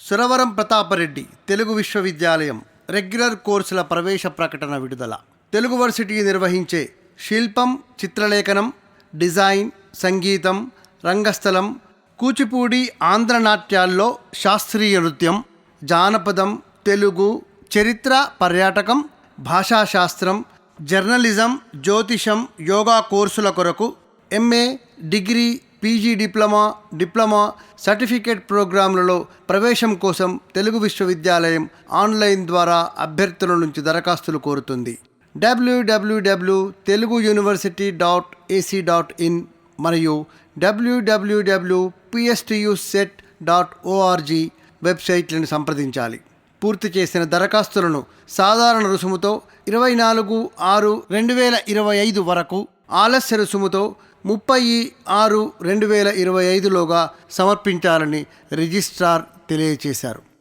సురవరం ప్రతాపరెడ్డి తెలుగు విశ్వవిద్యాలయం రెగ్యులర్ కోర్సుల ప్రవేశ ప్రకటన విడుదల. తెలుగు వర్సిటీ నిర్వహించే శిల్పం చిత్రలేఖనం డిజైన్ సంగీతం రంగస్థలం కూచిపూడి ఆంధ్ర నాట్యాల్లో శాస్త్రీయ నృత్యం జానపదం తెలుగు చరిత్ర పర్యాటకం భాషాశాస్త్రం జర్నలిజం జ్యోతిషం యోగా కోర్సుల కొరకు MA degree PG diploma diploma certificate ప్రోగ్రాంలలో ప్రవేశం కోసం తెలుగు విశ్వవిద్యాలయం ఆన్లైన్ ద్వారా అభ్యర్థుల నుంచి దరఖాస్తులు కోరుతుంది. W W W Telugu university dot AC dot in మరియు W W W PSTU set dot ORG వెబ్సైట్లను సంప్రదించాలి. పూర్తి చేసిన దరఖాస్తులను సాధారణ రుసుముతో ఇరవై నాలుగు ఆరు రెండు వేల ఇరవై ఐదు వరకు ఆలస్య రుసుముతో ముప్పై ఆరు రెండు వేల ఇరవై ఐదులోగా సమర్పించాలని రిజిస్ట్రార్ తెలియజేశారు.